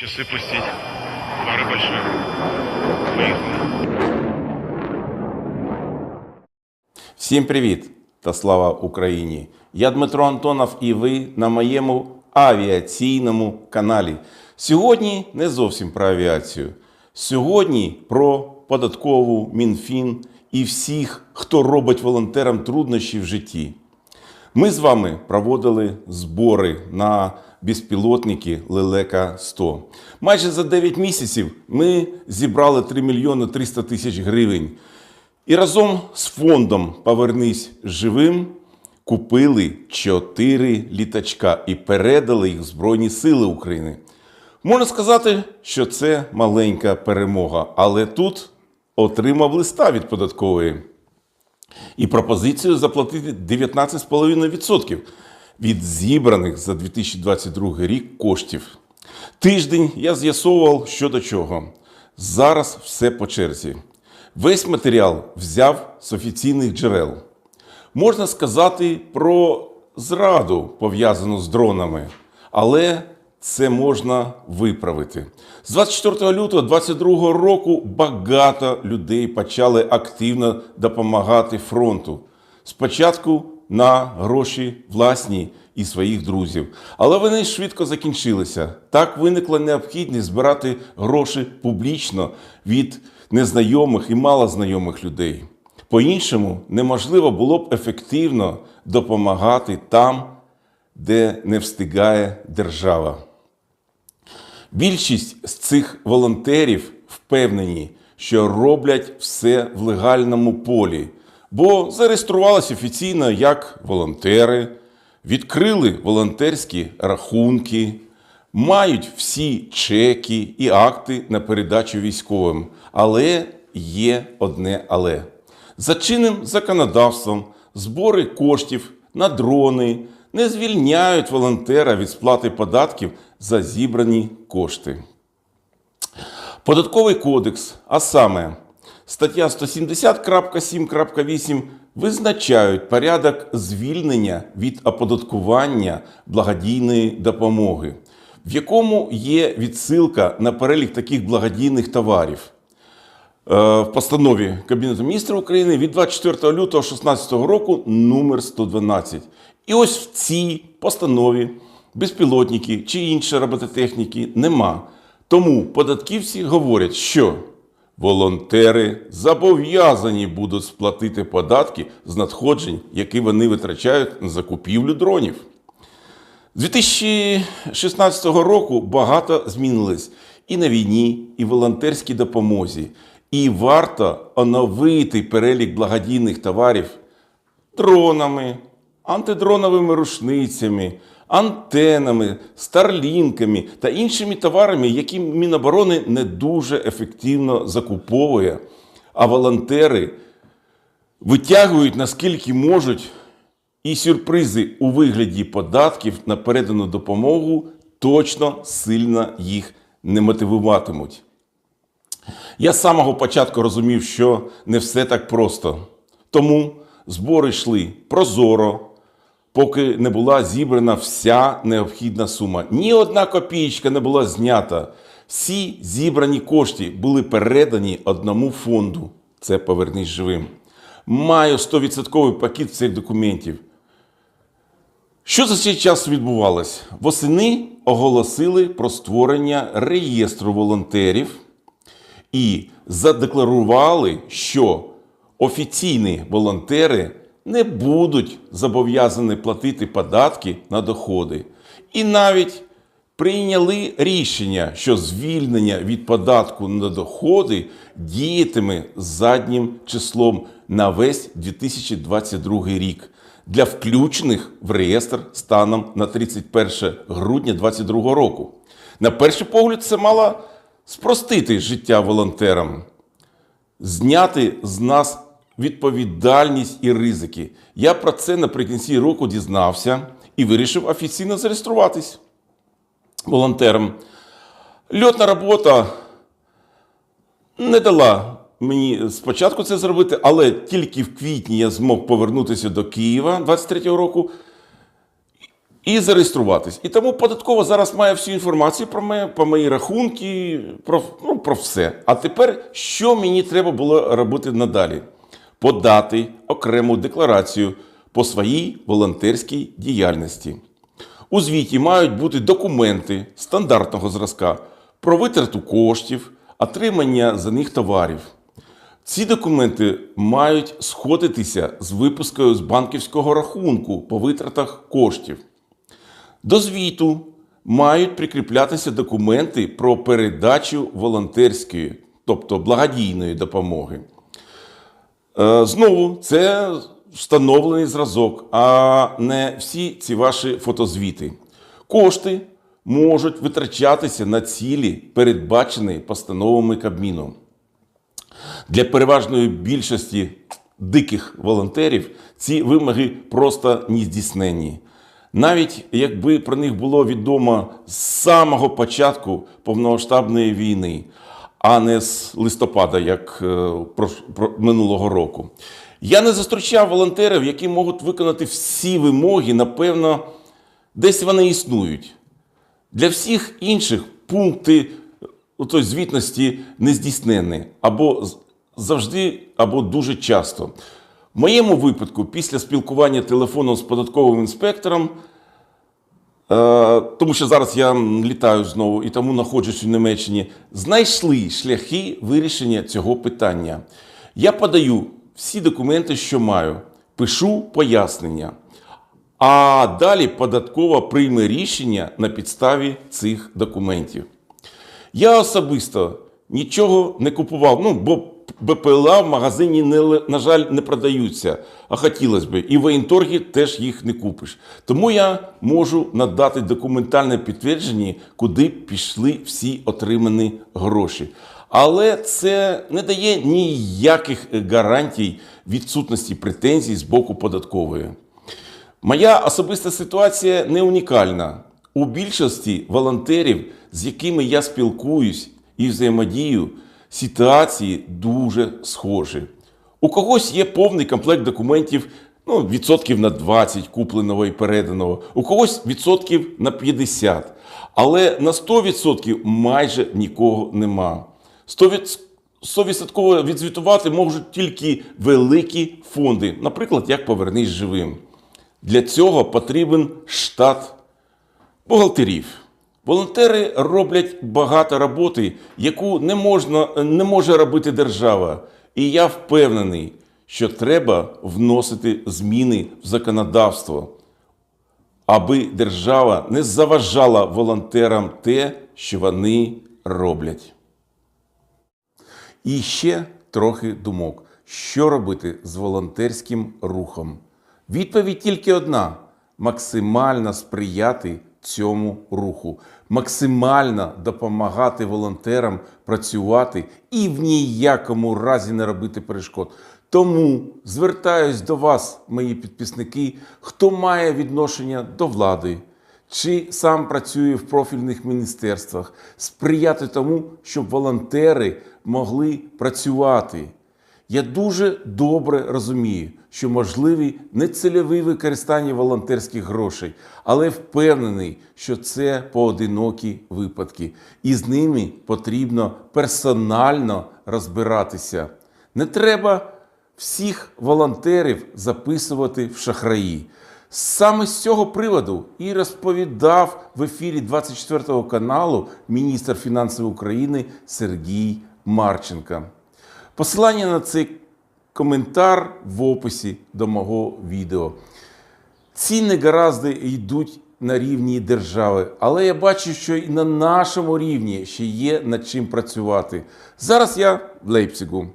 Часы пустить. Пара большая. Поехали. Всім привіт та слава Україні! Я Дмитро Антонов і ви на моєму авіаційному каналі. Сьогодні не зовсім про авіацію. Сьогодні про податкову Мінфін і всіх, хто робить волонтерам труднощі в житті. Ми з вами проводили збори на безпілотники Лелека 100. Майже за 9 місяців ми зібрали 3 мільйони 300 тисяч гривень. І разом з фондом Повернись живим купили 4 літачка і передали їх в Збройні Сили України. Можна сказати, що це маленька перемога, але тут отримав листа від податкової і пропозицію заплатити 19,5% від зібраних за 2022 рік коштів. Тиждень я з'ясовував, що до чого. Зараз все по черзі. Весь матеріал взяв з офіційних джерел. Можна сказати про зраду, пов'язану з дронами, але це можна виправити. З 24 лютого 2022 року багато людей почали активно допомагати фронту. Спочатку на гроші власні і своїх друзів. Але вони швидко закінчилися. Так виникла необхідність збирати гроші публічно від незнайомих і малознайомих людей. По-іншому неможливо було б ефективно допомагати там, де не встигає держава. Більшість з цих волонтерів впевнені, що роблять все в легальному полі, бо зареєструвалися офіційно як волонтери, відкрили волонтерські рахунки, мають всі чеки і акти на передачу військовим. Але є одне але. За чинним законодавством збори коштів на дрони не звільняють волонтера від сплати податків за зібрані кошти. Податковий кодекс, а саме стаття 170.7.8 визначають порядок звільнення від оподаткування благодійної допомоги, в якому є відсилка на перелік таких благодійних товарів. Е, В постанові Кабінету міністрів України від 24 лютого 2016 року номер 112. І ось в цій постанові безпілотники чи інші робототехніки нема. Тому податківці говорять, що волонтери зобов'язані будуть сплатити податки з надходжень, які вони витрачають на закупівлю дронів. З 2016 року багато змінилось і на війні, і в волонтерській допомозі. І варто оновити перелік благодійних товарів дронами, антидроновими рушницями, антенами, старлінками та іншими товарами, які Міноборони не дуже ефективно закуповує, а волонтери витягують наскільки можуть, і сюрпризи у вигляді податків на передану допомогу точно сильно їх не мотивуватимуть. Я з самого початку розумів, що не все так просто. Тому збори йшли прозоро, поки не була зібрана вся необхідна сума. Ні одна копієчка не була знята. Всі зібрані кошти були передані одному фонду. Це повернись живим. Маю 100% пакет цих документів. Що за цей час відбувалось? Восени оголосили про створення реєстру волонтерів і задекларували, що офіційні волонтери не будуть зобов'язані платити податки на доходи. І навіть прийняли рішення, що звільнення від податку на доходи діятиме заднім числом на весь 2022 рік для включених в реєстр станом на 31 грудня 2022 року. На перший погляд, це мало спростити життя волонтерам, зняти з нас відповідальність і ризики. Я про це наприкінці року дізнався і вирішив офіційно зареєструватись волонтером. Льотна робота не дала мені спочатку це зробити, але тільки в квітні я змог повернутися до Києва 23-го року. і зареєструватись. І тому податкова зараз має всю інформацію про мене, про мої рахунки, про, ну, про все. А тепер що мені треба було робити надалі? Подати окрему декларацію по своїй волонтерській діяльності. У звіті мають бути документи стандартного зразка про витрату коштів, отримання за них товарів. Ці документи мають сходитися з випускою з банківського рахунку по витратах коштів. До звіту мають прикріплятися документи про передачу волонтерської, тобто благодійної допомоги. Е, Знову це встановлений зразок, а не всі ці ваші фотозвіти. Кошти можуть витрачатися на цілі, передбачені постановами Кабміну. Для переважної більшості диких волонтерів ці вимоги просто нездійсненні. Навіть якби про них було відомо з самого початку повномасштабної війни, а не з листопада, як е, про, про минулого року. Я не зустрічав волонтерів, які можуть виконати всі вимоги, напевно, десь вони існують. Для всіх інших пункти тої звітності не здійснені або завжди, або дуже часто. В моєму випадку, після спілкування телефоном з податковим інспектором, е, тому що зараз я літаю знову і тому знаходжусь у Німеччині, знайшли шляхи вирішення цього питання. Я подаю всі документи, що маю, пишу пояснення. А далі податкова прийме рішення на підставі цих документів. Я особисто нічого не купував, ну, бо БПЛА в магазині, не, на жаль, не продаються, а хотілося б. І в воєнторгі теж їх не купиш. Тому я можу надати документальне підтвердження, куди пішли всі отримані гроші. Але це не дає ніяких гарантій відсутності претензій з боку податкової. Моя особиста ситуація не унікальна. У більшості волонтерів, з якими я спілкуюсь і взаємодію, ситуації дуже схожі. У когось є повний комплект документів, ну, відсотків на 20 купленого і переданого, у когось відсотків на 50. Але на 100% майже нікого нема. 100%, 100% відзвітувати можуть тільки великі фонди, наприклад, як Повернись живим. Для цього потрібен штат бухгалтерів. Волонтери роблять багато роботи, яку не, можна, не може робити держава. І я впевнений, що треба вносити зміни в законодавство, аби держава не заважала волонтерам те, що вони роблять. І ще трохи думок, що робити з волонтерським рухом. Відповідь тільки одна: максимально сприяти цьому руху, максимально допомагати волонтерам працювати і в ніякому разі не робити перешкод. Тому звертаюсь до вас, мої підписники, хто має відношення до влади, чи сам працює в профільних міністерствах, сприяти тому, щоб волонтери могли працювати. Я дуже добре розумію, що можливі нецільові використання волонтерських грошей, але впевнений, що це поодинокі випадки, і з ними потрібно персонально розбиратися. Не треба всіх волонтерів записувати в шахраї. Саме з цього приводу і розповідав в ефірі 24 каналу міністр фінансів України Сергій Марченко. Посилання на цей коментар в описі до мого відео. Ці негаразди йдуть на рівні держави, але я бачу, що і на нашому рівні ще є над чим працювати. Зараз я в Лейпцигу.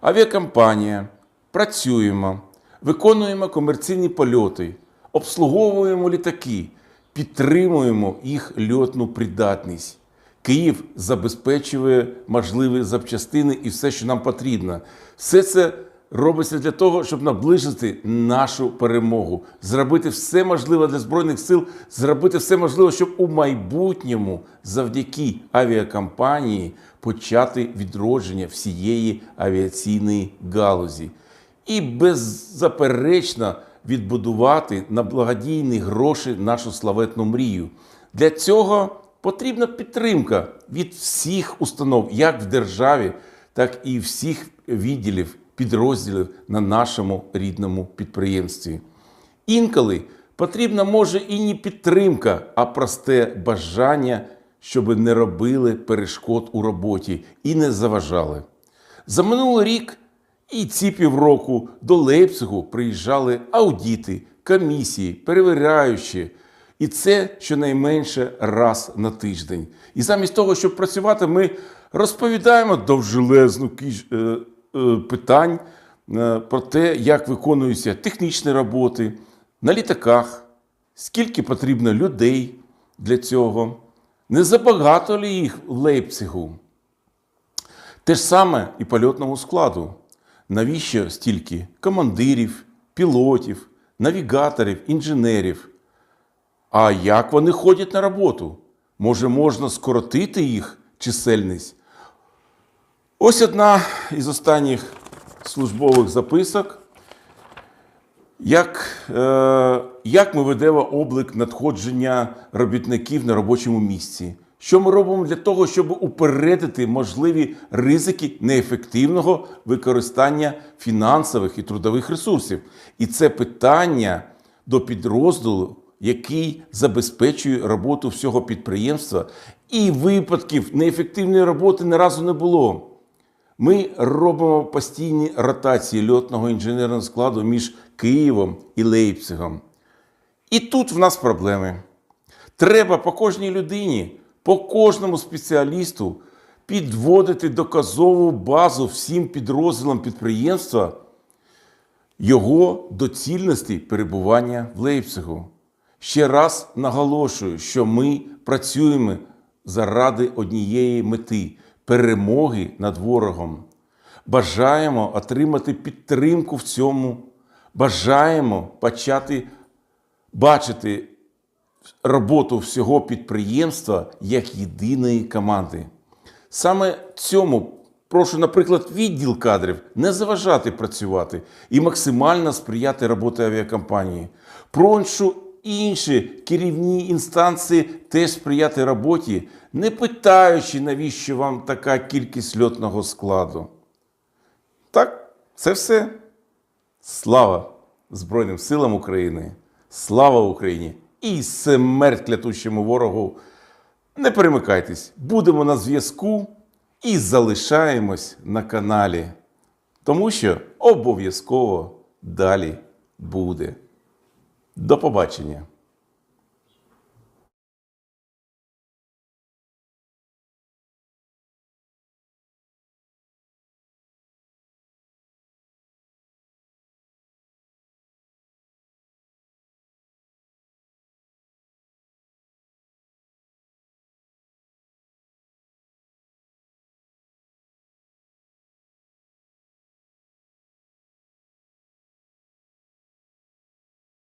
Авіакомпанія, працюємо, виконуємо комерційні польоти, обслуговуємо літаки, підтримуємо їх льотну придатність. Київ забезпечує можливі запчастини і все, що нам потрібно. Все це робиться для того, щоб наближити нашу перемогу, зробити все можливе для Збройних сил, зробити все можливе, щоб у майбутньому завдяки авіакомпанії почати відродження всієї авіаційної галузі. І беззаперечно відбудувати на благодійні гроші нашу славетну мрію. Для цього потрібна підтримка від всіх установ, як в державі, так і всіх відділів, підрозділів на нашому рідному підприємстві. Інколи потрібна може і не підтримка, а просте бажання, щоб не робили перешкод у роботі і не заважали. За минулий рік і ці півроку до Лейпцигу приїжджали аудіти, комісії, перевіряючі. І це щонайменше раз на тиждень. І замість того, щоб працювати, ми розповідаємо довжелезну кіш... е, е, питань е, про те, як виконуються технічні роботи на літаках, скільки потрібно людей для цього, не забагато ли їх в Лейпцигу. Те ж саме і польотному складу. Навіщо стільки командирів, пілотів, навігаторів, інженерів? А як вони ходять на роботу? Може, можна скоротити їх чисельність? Ось одна із останніх службових записок. Як, е, як ми ведемо облик надходження робітників на робочому місці? Що ми робимо для того, щоб упередити можливі ризики неефективного використання фінансових і трудових ресурсів? І це питання до підрозділу, який забезпечує роботу всього підприємства, і випадків неефективної роботи не разу не було. Ми робимо постійні ротації льотного інженерного складу між Києвом і Лейпцигом. І тут в нас проблеми. Треба по кожній людині, по кожному спеціалісту підводити доказову базу всім підрозділам підприємства його доцільності перебування в Лейпцигу. Ще раз наголошую, що ми працюємо заради однієї мети перемоги над ворогом. Бажаємо отримати підтримку в цьому. Бажаємо почати бачити роботу всього підприємства як єдиної команди. Саме цьому прошу, наприклад, відділ кадрів не заважати працювати і максимально сприяти роботі авіакомпанії. Прошу інші керівні інстанції теж сприяти роботі, не питаючи, навіщо вам така кількість льотного складу. Так, це все. Слава Збройним силам України! Слава Україні! І смерть клятущому ворогу! Не перемикайтесь, будемо на зв'язку і залишаємось на каналі, тому що обов'язково далі буде. До побачення!